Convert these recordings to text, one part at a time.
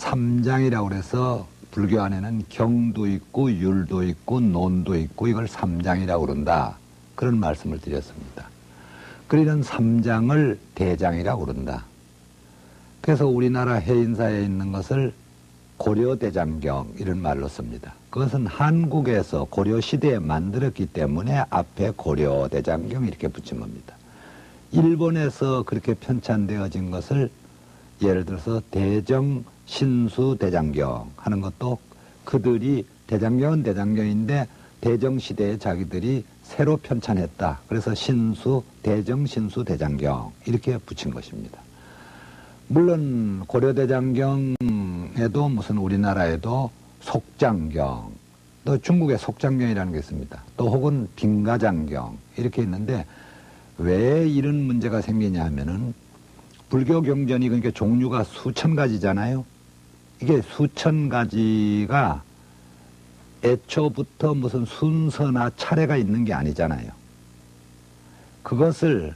삼장이라고 그래서 불교 안에는 경도 있고 율도 있고 논도 있고 이걸 삼장이라고 그런다. 그런 말씀을 드렸습니다. 그러는 삼장을 대장이라고 그런다. 그래서 우리나라 해인사에 있는 것을 고려대장경 이런 말로 씁니다. 그것은 한국에서 고려시대에 만들었기 때문에 앞에 고려대장경 이렇게 붙인 겁니다. 일본에서 그렇게 편찬되어진 것을 예를 들어서 대정 신수 대장경 하는 것도 그들이 대장경은 대장경인데 대정 시대에 자기들이 새로 편찬했다. 그래서 신수 대정 신수 대장경 이렇게 붙인 것입니다. 물론 고려 대장경에도 무슨 우리나라에도 속장경 또 중국에 속장경이라는 게 있습니다. 또 혹은 빙가장경 이렇게 있는데 왜 이런 문제가 생기냐 하면은 불교 경전이 그러니까 종류가 수천 가지잖아요. 이게 수천 가지가 애초부터 무슨 순서나 차례가 있는 게 아니잖아요. 그것을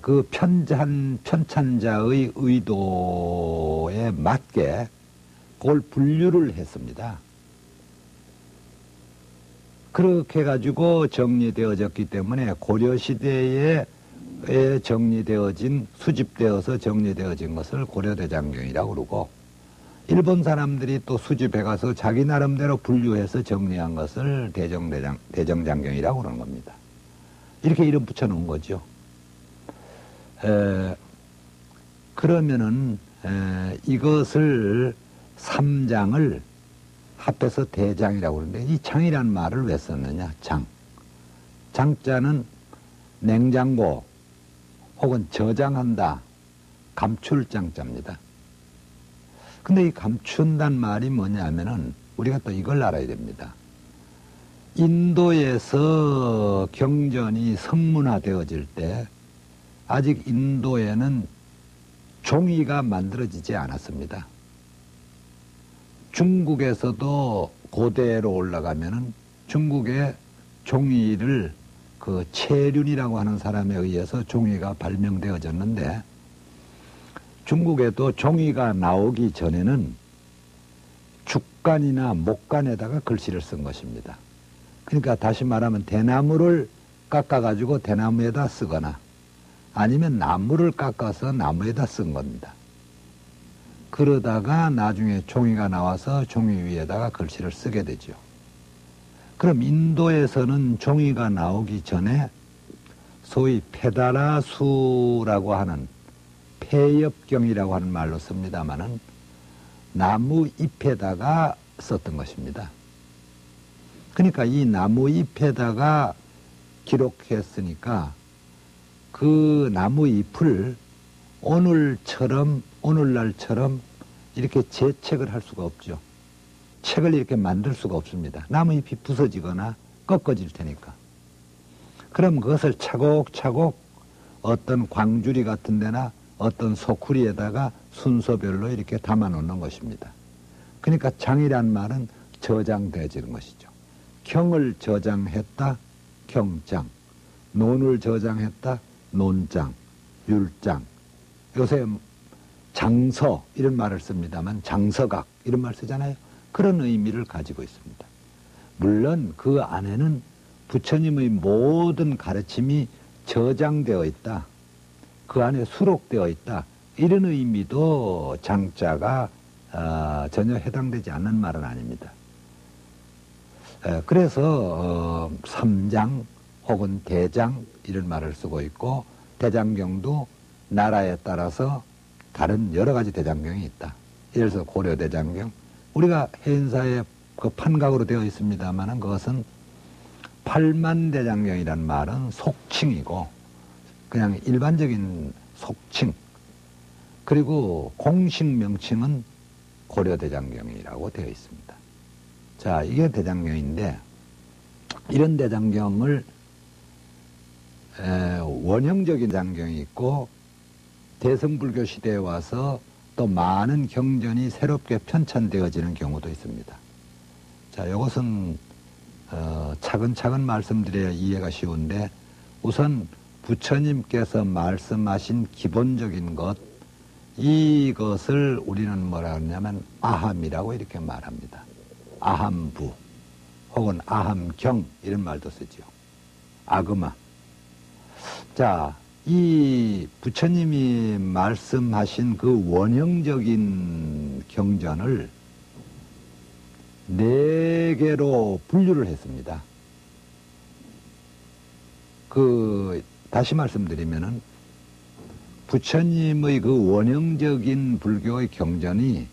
그 편찬, 편찬자의 의도에 맞게 그걸 분류를 했습니다. 그렇게 해가지고 정리되어졌기 때문에 고려시대에 정리되어진, 수집되어서 정리되어진 것을 고려대장경이라고 그러고, 일본 사람들이 또 수집해 가서 자기 나름대로 분류해서 정리한 것을 대정대장, 대정장경이라고 그러는 겁니다. 이렇게 이름 붙여놓은 거죠. 에, 그러면은, 에, 이것을 삼장을 합해서 대장이라고 그러는데 이 장이라는 말을 왜 썼느냐? 장. 장자는 냉장고 혹은 저장한다. 감출 장자입니다. 근데 이 감춘단 말이 뭐냐면은 우리가 또 이걸 알아야 됩니다. 인도에서 경전이 성문화되어질 때 아직 인도에는 종이가 만들어지지 않았습니다. 중국에서도 고대로 올라가면은 중국의 종이를 그 채륜이라고 하는 사람에 의해서 종이가 발명되어졌는데 중국에도 종이가 나오기 전에는 죽간이나 목간에다가 글씨를 쓴 것입니다. 그러니까 다시 말하면 대나무를 깎아가지고 대나무에다 쓰거나 아니면 나무를 깎아서 나무에다 쓴 겁니다. 그러다가 나중에 종이가 나와서 종이 위에다가 글씨를 쓰게 되죠. 그럼 인도에서는 종이가 나오기 전에 소위 페다라수라고 하는 폐엽경이라고 하는 말로 씁니다마는 나무 잎에다가 썼던 것입니다. 그러니까 이 나무 잎에다가 기록했으니까 그 나무 잎을 오늘처럼 오늘날처럼 이렇게 재책을 할 수가 없죠. 책을 이렇게 만들 수가 없습니다. 나무 잎이 부서지거나 꺾어질 테니까. 그럼 그것을 차곡차곡 어떤 광주리 같은 데나 어떤 소쿠리에다가 순서별로 이렇게 담아 놓는 것입니다. 그러니까 장이란 말은 저장되어지는 것이죠. 경을 저장했다, 경장. 논을 저장했다, 논장, 율장. 요새 장서 이런 말을 씁니다만 장서각 이런 말 쓰잖아요. 그런 의미를 가지고 있습니다. 물론 그 안에는 부처님의 모든 가르침이 저장되어 있다. 그 안에 수록되어 있다. 이런 의미도 장자가 어, 전혀 해당되지 않는 말은 아닙니다. 에, 그래서 어, 삼장 혹은 대장 이런 말을 쓰고 있고 대장경도 나라에 따라서 다른 여러 가지 대장경이 있다. 예를 들어서 고려 대장경. 우리가 해인사에 그 판각으로 되어 있습니다만은 그것은 팔만 대장경이라는 말은 속칭이고 그냥 일반적인 속칭. 그리고 공식 명칭은 고려 대장경이라고 되어 있습니다. 자, 이게 대장경인데 이런 대장경을 원형적인 장경이 있고 대성불교 시대에 와서 또 많은 경전이 새롭게 편찬되어지는 경우도 있습니다. 자, 이것은 어, 차근차근 말씀드려야 이해가 쉬운데 우선 부처님께서 말씀하신 기본적인 것, 이것을 우리는 뭐라 그러냐면 아함이라고 이렇게 말합니다. 아함부 혹은 아함경 이런 말도 쓰죠. 아그마. 자, 이 부처님이 말씀하신 그 원형적인 경전을 네 개로 분류를 했습니다. 그 다시 말씀드리면은 부처님의 그 원형적인 불교의 경전이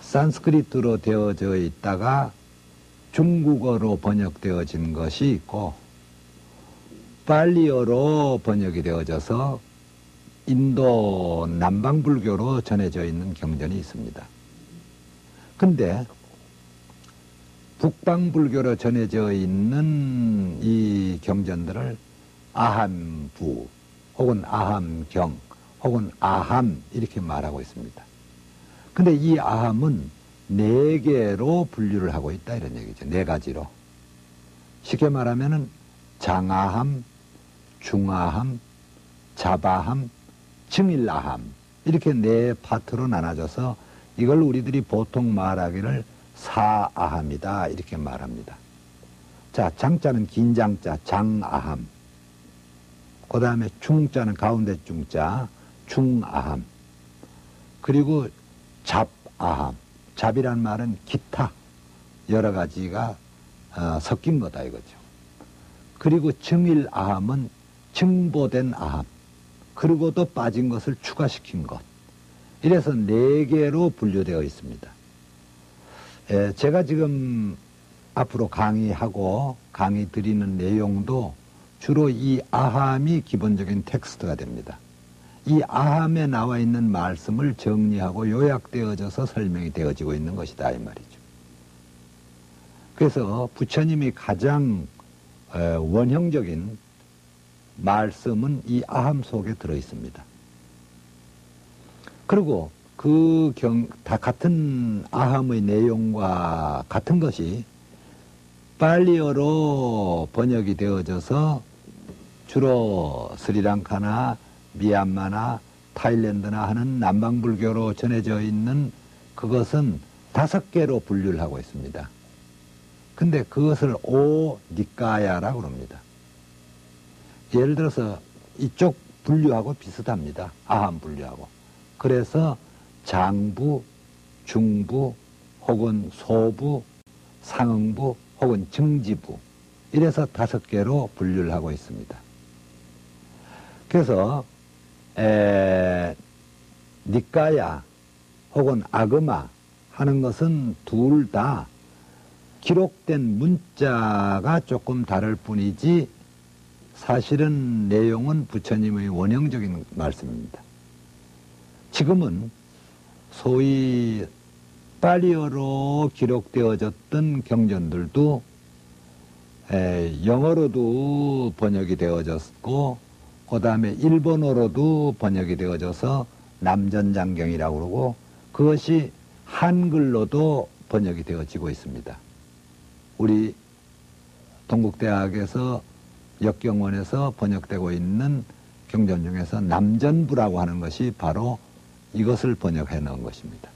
산스크리트로 되어져 있다가 중국어로 번역되어진 것이 있고 빨리어로 번역이 되어져서 인도 남방불교로 전해져 있는 경전이 있습니다. 근데 북방불교로 전해져 있는 이 경전들을 아함부 혹은 아함경 혹은 아함 이렇게 말하고 있습니다. 근데 이 아함은 네 개로 분류를 하고 있다 이런 얘기죠. 네 가지로. 쉽게 말하면은 장아함, 중아함, 자바함, 증일아함 이렇게 네 파트로 나눠져서 이걸 우리들이 보통 말하기를 사아함이다 이렇게 말합니다. 자 장자는 긴장자 장아함 그 다음에 중자는 가운데 중자 중아함. 그리고 잡아함. 잡이란 말은 기타. 여러 가지가 어, 섞인 거다 이거죠. 그리고 증일아함은 증보된 아함. 그리고 또 빠진 것을 추가시킨 것. 이래서 네 개로 분류되어 있습니다. 에, 제가 지금 앞으로 강의하고 강의 드리는 내용도 주로 이 아함이 기본적인 텍스트가 됩니다. 이 아함에 나와 있는 말씀을 정리하고 요약되어져서 설명이 되어지고 있는 것이다 이 말이죠. 그래서 부처님이 가장 원형적인 말씀은 이 아함 속에 들어 있습니다. 그리고 그 경, 다 같은 아함의 내용과 같은 것이 빨리어로 번역이 되어져서 주로 스리랑카나 미얀마나 타일랜드나 하는 남방불교로 전해져 있는 그것은 다섯 개로 분류를 하고 있습니다. 근데 그것을 오 니까야라고 그럽니다. 예를 들어서 이쪽 분류하고 비슷합니다. 아함 분류하고. 그래서 장부, 중부, 혹은 소부, 상응부, 혹은 증지부. 이래서 다섯 개로 분류를 하고 있습니다. 그래서 에, 니까야 혹은 아그마 하는 것은 둘 다 기록된 문자가 조금 다를 뿐이지 사실은 내용은 부처님의 원형적인 말씀입니다. 지금은 소위 빨리어로 기록되어졌던 경전들도 영어로도 번역이 되어졌고 그 다음에 일본어로도 번역이 되어져서 남전장경이라고 그러고 그것이 한글로도 번역이 되어지고 있습니다. 우리 동국대학에서 역경원에서 번역되고 있는 경전 중에서 남전부라고 하는 것이 바로 이것을 번역해 놓은 것입니다.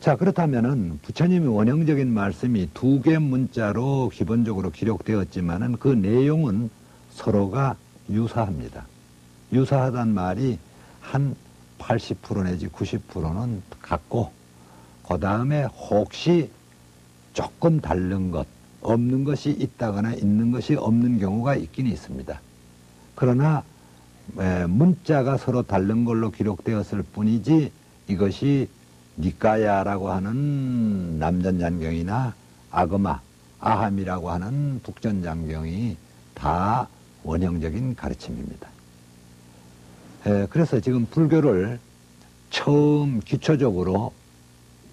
자, 그렇다면은 부처님이 원형적인 말씀이 두 개 문자로 기본적으로 기록되었지만은 그 내용은 서로가 유사합니다. 유사하단 말이 한 80% 내지 90%는 같고, 그 다음에 혹시 조금 다른 것, 없는 것이 있다거나 있는 것이 없는 경우가 있긴 있습니다. 그러나 문자가 서로 다른 걸로 기록되었을 뿐이지 이것이 니까야라고 하는 남전장경이나 아그마, 아함이라고 하는 북전장경이 다 원형적인 가르침입니다. 그래서 지금 불교를 처음 기초적으로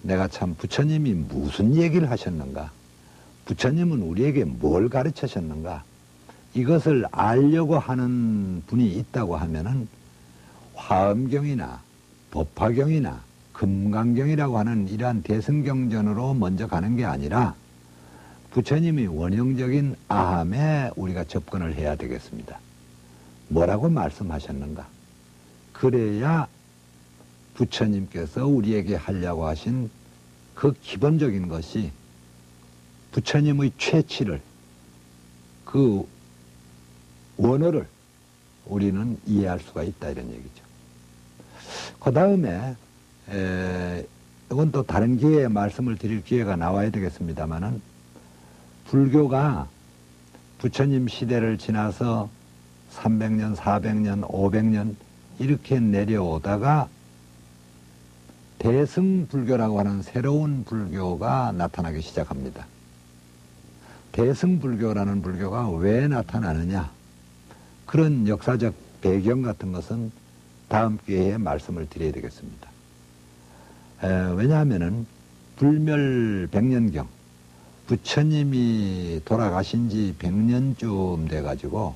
내가 참 부처님이 무슨 얘기를 하셨는가 부처님은 우리에게 뭘 가르치셨는가? 이것을 알려고 하는 분이 있다고 하면은 화엄경이나 법화경이나 금강경이라고 하는 이러한 대승경전으로 먼저 가는 게 아니라 부처님이 원형적인 아함에 우리가 접근을 해야 되겠습니다. 뭐라고 말씀하셨는가? 그래야 부처님께서 우리에게 하려고 하신 그 기본적인 것이 부처님의 최치를 그 원어를 우리는 이해할 수가 있다 이런 얘기죠. 그 다음에 이건 또 다른 기회에 말씀을 드릴 기회가 나와야 되겠습니다만은 불교가 부처님 시대를 지나서 300년, 400년, 500년 이렇게 내려오다가 대승불교라고 하는 새로운 불교가 나타나기 시작합니다. 대승불교라는 불교가 왜 나타나느냐? 그런 역사적 배경 같은 것은 다음 기회에 말씀을 드려야 되겠습니다. 에, 왜냐하면은 불멸 백년경 부처님이 돌아가신 지 100년쯤 돼가지고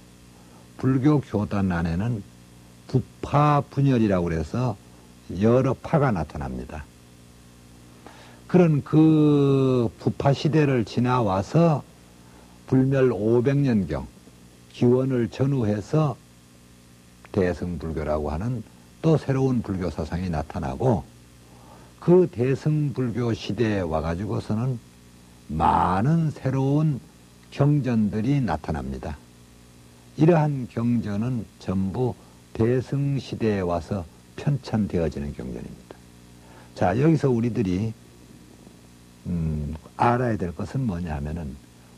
불교 교단 안에는 부파 분열이라고 그래서 여러 파가 나타납니다. 그런 그 부파 시대를 지나와서 불멸 500년경 기원을 전후해서 대승불교라고 하는 또 새로운 불교 사상이 나타나고 그 대승불교 시대에 와가지고서는 많은 새로운 경전들이 나타납니다. 이러한 경전은 전부 대승시대에 와서 편찬되어지는 경전입니다. 자, 여기서 우리들이 음, 알아야 될 것은 뭐냐 하면은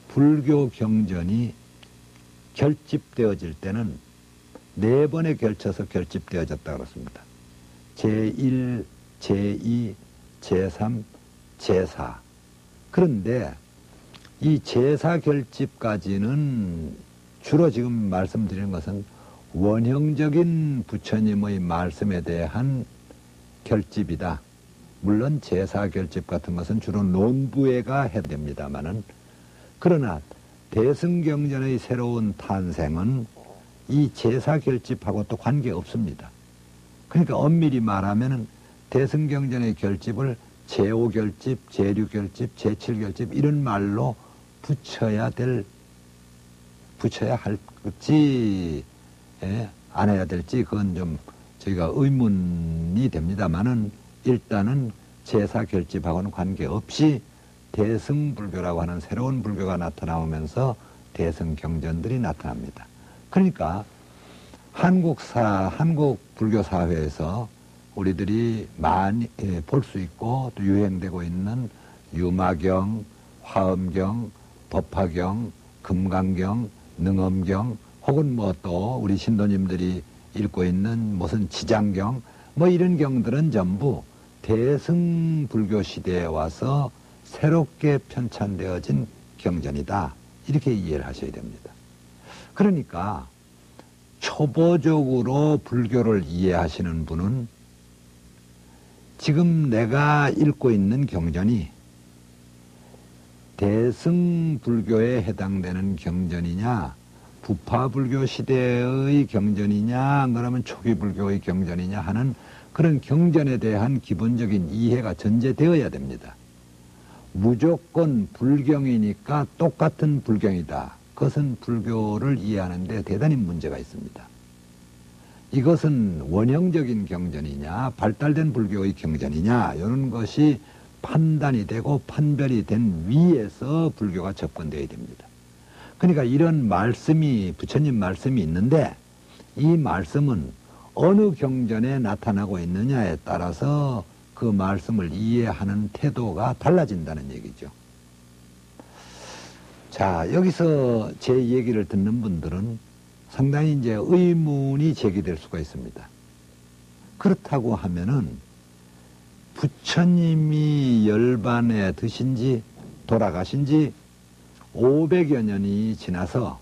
불교 경전이 결집되어질 때는 네 번에 걸쳐서 결집되어졌다 그렇습니다. 제1, 제2, 제3, 제4. 그런데 이 제사 결집까지는 주로 지금 말씀드리는 것은 원형적인 부처님의 말씀에 대한 결집이다. 물론 제사 결집 같은 것은 주로 논부회가 해야 됩니다만은 그러나 대승경전의 새로운 탄생은 이 제사 결집하고 또 관계 없습니다. 그러니까 엄밀히 말하면은 대승경전의 결집을 제5 결집, 제6 결집, 제7 결집 이런 말로 붙여야 될 붙여야 할지 예, 안 해야 될지 그건 좀 저희가 의문이 됩니다만은 일단은 제사 결집하고는 관계없이 대승불교라고 하는 새로운 불교가 나타나오면서 대승경전들이 나타납니다. 그러니까 한국사, 한국 불교 사회에서 우리들이 많이 예, 볼수 있고 또 유행되고 있는 유마경, 화엄경, 법화경, 금강경, 능엄경 혹은 뭐 또 우리 신도님들이 읽고 있는 무슨 지장경 뭐 이런 경들은 전부 대승 불교 시대에 와서 새롭게 편찬되어진 경전이다. 이렇게 이해를 하셔야 됩니다. 그러니까 초보적으로 불교를 이해하시는 분은 지금 내가 읽고 있는 경전이 대승불교에 해당되는 경전이냐, 부파불교 시대의 경전이냐, 그러면 초기불교의 경전이냐 하는 그런 경전에 대한 기본적인 이해가 전제되어야 됩니다. 무조건 불경이니까 똑같은 불경이다. 그것은 불교를 이해하는 데 대단히 문제가 있습니다. 이것은 원형적인 경전이냐, 발달된 불교의 경전이냐, 이런 것이 판단이 되고 판별이 된 위에서 불교가 접근되어야 됩니다. 그러니까 이런 말씀이, 부처님 말씀이 있는데, 이 말씀은 어느 경전에 나타나고 있느냐에 따라서 그 말씀을 이해하는 태도가 달라진다는 얘기죠. 자, 여기서 제 얘기를 듣는 분들은 상당히 이제 의문이 제기될 수가 있습니다. 그렇다고 하면은 부처님이 열반에 드신 지 돌아가신 지 500여 년이 지나서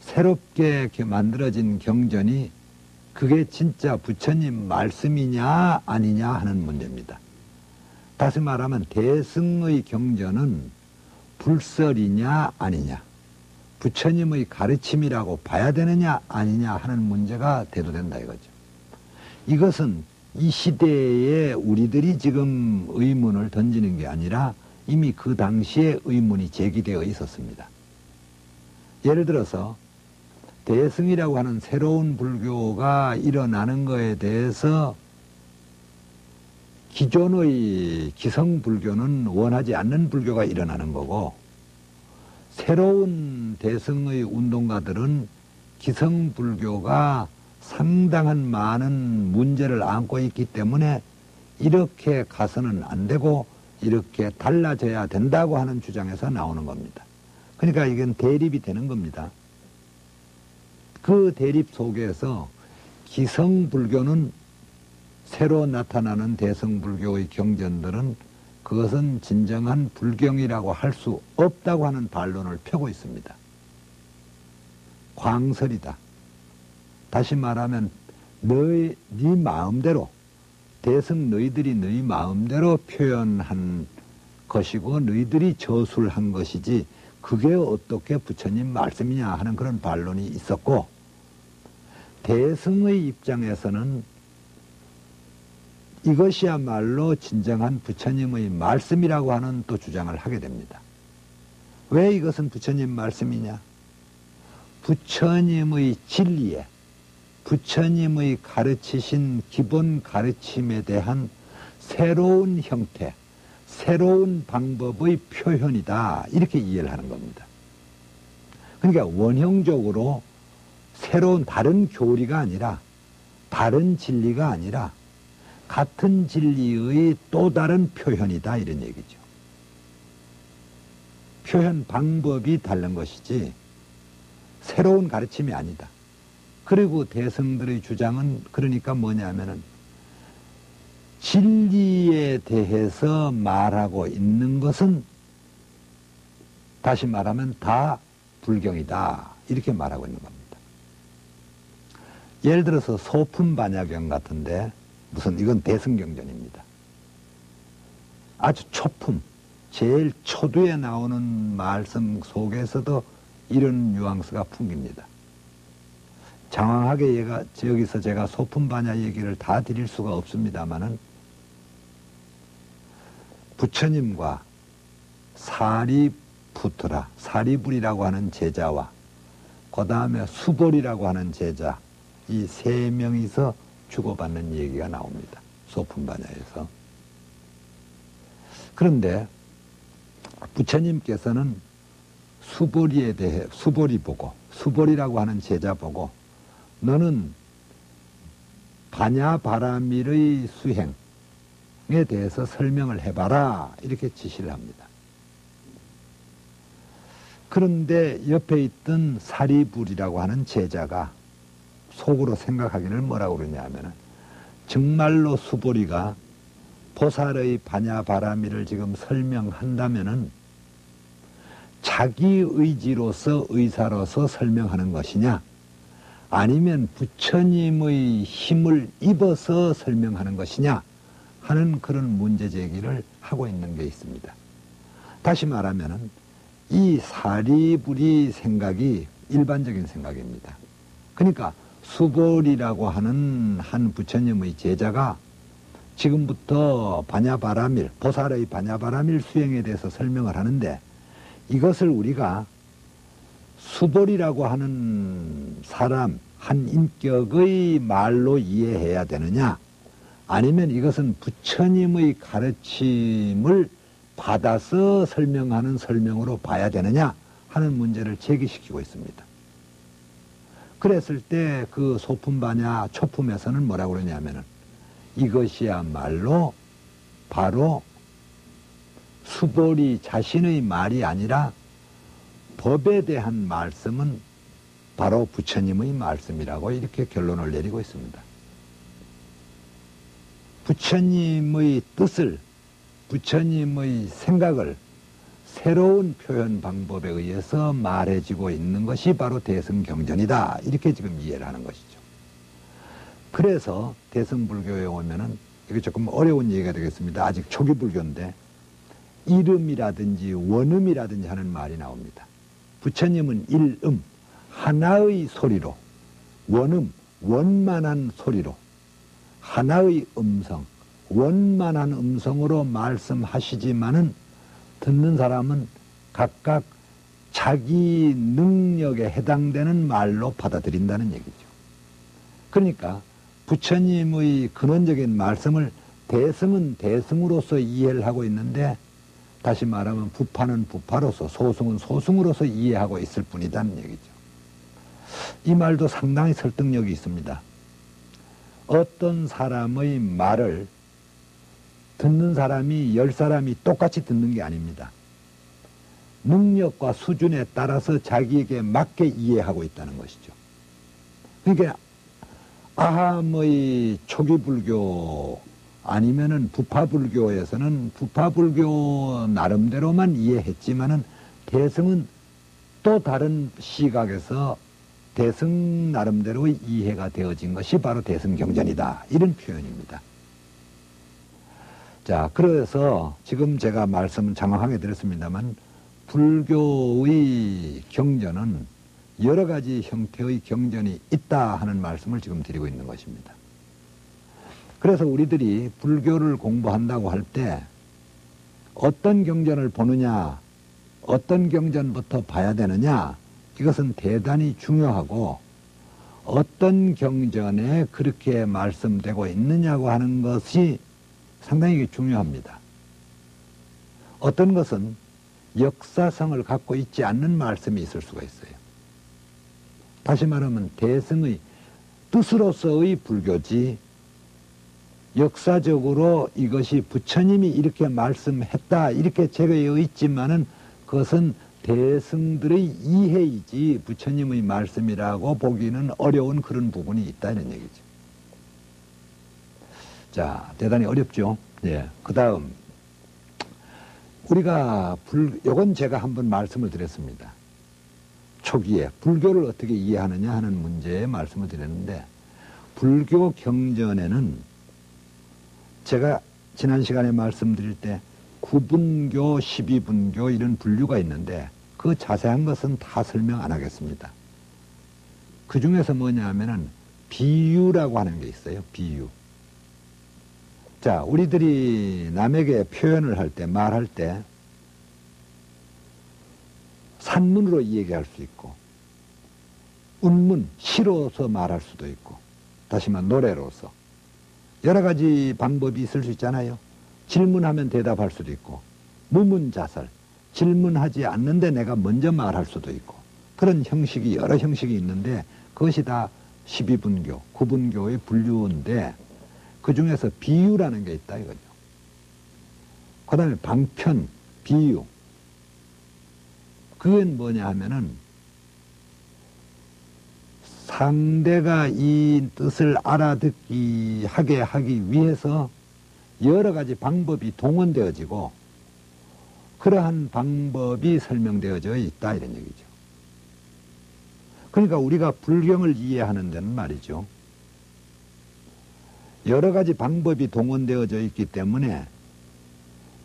새롭게 만들어진 경전이 그게 진짜 부처님 말씀이냐 아니냐 하는 문제입니다. 다시 말하면 대승의 경전은 불설이냐 아니냐 부처님의 가르침이라고 봐야 되느냐 아니냐 하는 문제가 대두된다 이거죠. 이것은 이 시대에 우리들이 지금 의문을 던지는 게 아니라 이미 그 당시에 의문이 제기되어 있었습니다. 예를 들어서 대승이라고 하는 새로운 불교가 일어나는 것에 대해서 기존의 기성불교는 원하지 않는 불교가 일어나는 거고 새로운 대승의 운동가들은 기성불교가 상당한 많은 문제를 안고 있기 때문에 이렇게 가서는 안 되고 이렇게 달라져야 된다고 하는 주장에서 나오는 겁니다. 그러니까 이건 대립이 되는 겁니다. 그 대립 속에서 기성불교는 새로 나타나는 대성불교의 경전들은 그것은 진정한 불경이라고 할 수 없다고 하는 반론을 펴고 있습니다. 광설이다. 다시 말하면 너희 네 마음대로 대승 너희들이 너희 마음대로 표현한 것이고 너희들이 저술한 것이지 그게 어떻게 부처님 말씀이냐 하는 그런 반론이 있었고 대승의 입장에서는 이것이야말로 진정한 부처님의 말씀이라고 하는 또 주장을 하게 됩니다. 왜 이것은 부처님 말씀이냐? 부처님의 진리에 부처님의 가르치신 기본 가르침에 대한 새로운 형태, 새로운 방법의 표현이다. 이렇게 이해를 하는 겁니다. 그러니까 원형적으로 새로운 다른 교리가 아니라 다른 진리가 아니라 같은 진리의 또 다른 표현이다 이런 얘기죠. 표현 방법이 다른 것이지 새로운 가르침이 아니다. 그리고 대성들의 주장은 그러니까 뭐냐면은 진리에 대해서 말하고 있는 것은 다시 말하면 다 불경이다. 이렇게 말하고 있는 겁니다. 예를 들어서 소품 반야경 같은데 무슨 이건 대승경전입니다. 아주 초품, 제일 초두에 나오는 말씀 속에서도 이런 뉘앙스가 풍깁니다. 장황하게 얘가 여기서 제가 소품 반야 얘기를 다 드릴 수가 없습니다만은 부처님과 사리푸트라 사리불이라고 하는 제자와 그 다음에 수볼이라고 하는 제자 이 세 명이서 주고받는 얘기가 나옵니다. 소품 반야에서. 그런데 부처님께서는 수보리에 대해 수보리 보고 수보리라고 하는 제자 보고 너는 반야 바라밀의 수행에 대해서 설명을 해봐라 이렇게 지시를 합니다. 그런데 옆에 있던 사리불이라고 하는 제자가 속으로 생각하기를 뭐라고 그러냐 하면은 정말로 수보리가 보살의 반야바라미를 지금 설명한다면은 자기 의지로서 의사로서 설명하는 것이냐 아니면 부처님의 힘을 입어서 설명하는 것이냐 하는 그런 문제 제기를 하고 있는 게 있습니다. 다시 말하면은 이 사리불이 생각이 일반적인 생각입니다. 그러니까 수볼이라고 하는 한 부처님의 제자가 지금부터 반야바라밀, 보살의 반야바라밀 수행에 대해서 설명을 하는데 이것을 우리가 수볼이라고 하는 사람, 한 인격의 말로 이해해야 되느냐 아니면 이것은 부처님의 가르침을 받아서 설명하는 설명으로 봐야 되느냐 하는 문제를 제기시키고 있습니다. 그랬을 때 그 소품 반야 초품에서는 뭐라고 그러냐면은 이것이야말로 바로 수보리 자신의 말이 아니라 법에 대한 말씀은 바로 부처님의 말씀이라고 이렇게 결론을 내리고 있습니다. 부처님의 뜻을, 부처님의 생각을 새로운 표현 방법에 의해서 말해지고 있는 것이 바로 대승경전이다. 이렇게 지금 이해를 하는 것이죠. 그래서 대승불교에 오면은 이게 조금 어려운 얘기가 되겠습니다. 아직 초기 불교인데 이름이라든지 원음이라든지 하는 말이 나옵니다. 부처님은 일음, 하나의 소리로, 원음, 원만한 소리로, 하나의 음성, 원만한 음성으로 말씀하시지만은 듣는 사람은 각각 자기 능력에 해당되는 말로 받아들인다는 얘기죠. 그러니까 부처님의 근원적인 말씀을 대승은 대승으로서 이해를 하고 있는데 다시 말하면 부파는 부파로서 소승은 소승으로서 이해하고 있을 뿐이다는 얘기죠. 이 말도 상당히 설득력이 있습니다. 어떤 사람의 말을 듣는 사람이 열 사람이 똑같이 듣는 게 아닙니다. 능력과 수준에 따라서 자기에게 맞게 이해하고 있다는 것이죠. 그러니까 아함의 초기 불교 아니면은 부파 불교에서는 부파 불교 나름대로만 이해했지만은 대승은 또 다른 시각에서 대승 나름대로의 이해가 되어진 것이 바로 대승 경전이다. 이런 표현입니다. 자, 그래서 지금 제가 말씀을 장황하게 드렸습니다만 불교의 경전은 여러 가지 형태의 경전이 있다 하는 말씀을 지금 드리고 있는 것입니다. 그래서 우리들이 불교를 공부한다고 할 때 어떤 경전을 보느냐, 어떤 경전부터 봐야 되느냐, 이것은 대단히 중요하고 어떤 경전에 그렇게 말씀되고 있느냐고 하는 것이 상당히 중요합니다. 어떤 것은 역사성을 갖고 있지 않는 말씀이 있을 수가 있어요. 다시 말하면 대승의 뜻으로서의 불교지 역사적으로 이것이 부처님이 이렇게 말씀했다 이렇게 제거되어 있지만은 그것은 대승들의 이해이지 부처님의 말씀이라고 보기는 어려운 그런 부분이 있다 이런 얘기죠. 자, 대단히 어렵죠. 예. 그 다음, 우리가 불, 요건 제가 한번 말씀을 드렸습니다. 초기에 불교를 어떻게 이해하느냐 하는 문제에 말씀을 드렸는데, 불교 경전에는 제가 지난 시간에 말씀드릴 때 구분교, 십이분교 이런 분류가 있는데 그 자세한 것은 다 설명 안 하겠습니다. 그 중에서 뭐냐 하면은 비유라고 하는 게 있어요. 비유. 자, 우리들이 남에게 표현을 할 때, 말할 때 산문으로 얘기할 수 있고 운문, 시로서 말할 수도 있고 다시 말해 노래로서 여러 가지 방법이 있을 수 있잖아요. 질문하면 대답할 수도 있고, 무문자설, 질문하지 않는데 내가 먼저 말할 수도 있고, 그런 형식이, 여러 형식이 있는데, 그것이 다 12분교, 9분교의 분류인데, 그 중에서 비유라는 게 있다 이거죠. 그 다음에 방편, 비유. 그건 뭐냐 하면은, 상대가 이 뜻을 알아듣기 하게 하기 위해서 여러 가지 방법이 동원되어지고 그러한 방법이 설명되어져 있다 이런 얘기죠. 그러니까 우리가 불경을 이해하는 데는 말이죠. 여러 가지 방법이 동원되어져 있기 때문에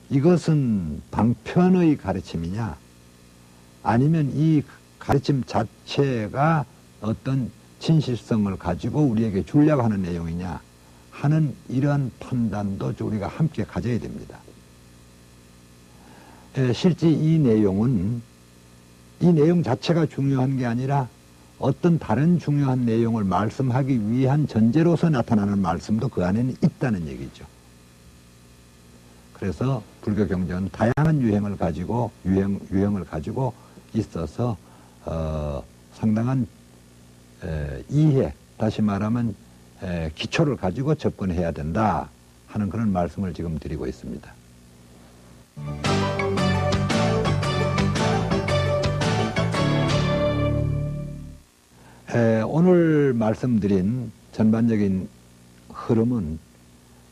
이것은 방편의 가르침이냐 아니면 이 가르침 자체가 어떤 진실성을 가지고 우리에게 주려고 하는 내용이냐 하는 이러한 판단도 우리가 함께 가져야 됩니다. 실제 이 내용은 이 내용 자체가 중요한 게 아니라 어떤 다른 중요한 내용을 말씀하기 위한 전제로서 나타나는 말씀도 그 안에는 있다는 얘기죠. 그래서 불교 경전은 다양한 유행을 가지고 유행 유형을 가지고 있어서 어, 상당한 에, 이해, 다시 말하면 에, 기초를 가지고 접근해야 된다 하는 그런 말씀을 지금 드리고 있습니다. 에, 오늘 말씀드린 전반적인 흐름은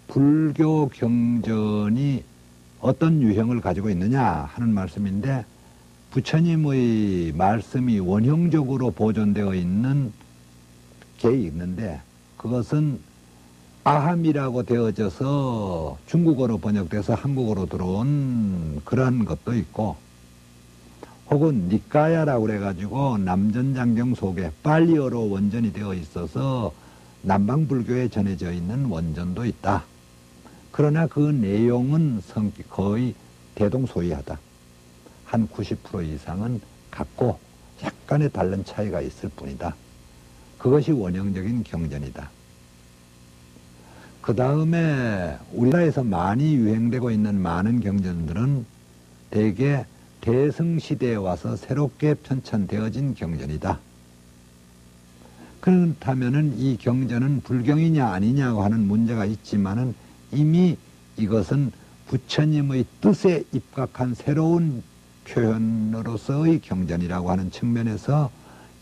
불교 경전이 어떤 유형을 가지고 있느냐 하는 말씀인데 부처님의 말씀이 원형적으로 보존되어 있는 게 있는데 그것은 아함이라고 되어져서 중국어로 번역돼서 한국어로 들어온 그러한 것도 있고 혹은 니까야라고 그래가지고 남전장경 속에 빨리어로 원전이 되어 있어서 남방불교에 전해져 있는 원전도 있다. 그러나 그 내용은 성격 거의 대동소이하다. 한 90% 이상은 같고 약간의 다른 차이가 있을 뿐이다. 그것이 원형적인 경전이다. 그 다음에 우리나라에서 많이 유행되고 있는 많은 경전들은 대개 대승시대에 와서 새롭게 편찬되어진 경전이다. 그렇다면은 이 경전은 불경이냐 아니냐고 하는 문제가 있지만 은 이미 이것은 부처님의 뜻에 입각한 새로운 표현으로서의 경전이라고 하는 측면에서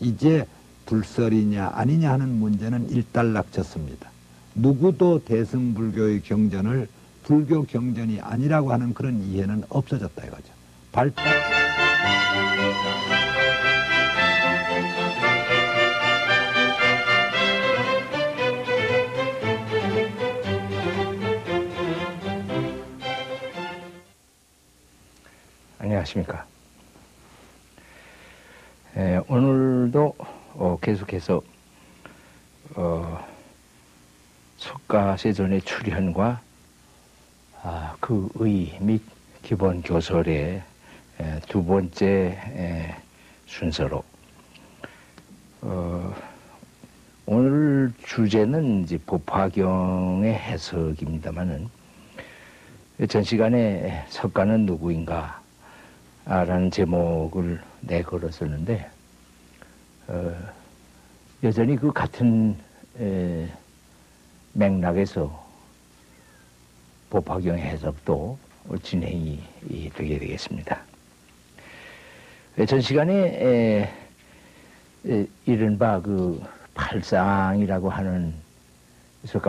이제 불설이냐 아니냐 하는 문제는 일단락쳤습니다. 누구도 대승불교의 경전을 불교 경전이 아니라고 하는 그런 이해는 없어졌다 이거죠. 발달 안녕하십니까. 에, 오늘도 어, 계속해서 어, 석가세존의 출현과 아, 그의 및 기본 교설의 에, 두 번째 에, 순서로 어, 오늘 주제는 이제 법화경의 해석입니다만은 전 시간에 석가는 누구인가 라는 제목을 내걸었었는데 어, 여전히 그 같은 에, 맥락에서 법화경 해석도 진행이 되게 되겠습니다. 전 시간에 에, 에, 이른바 그 팔상이라고 하는 석가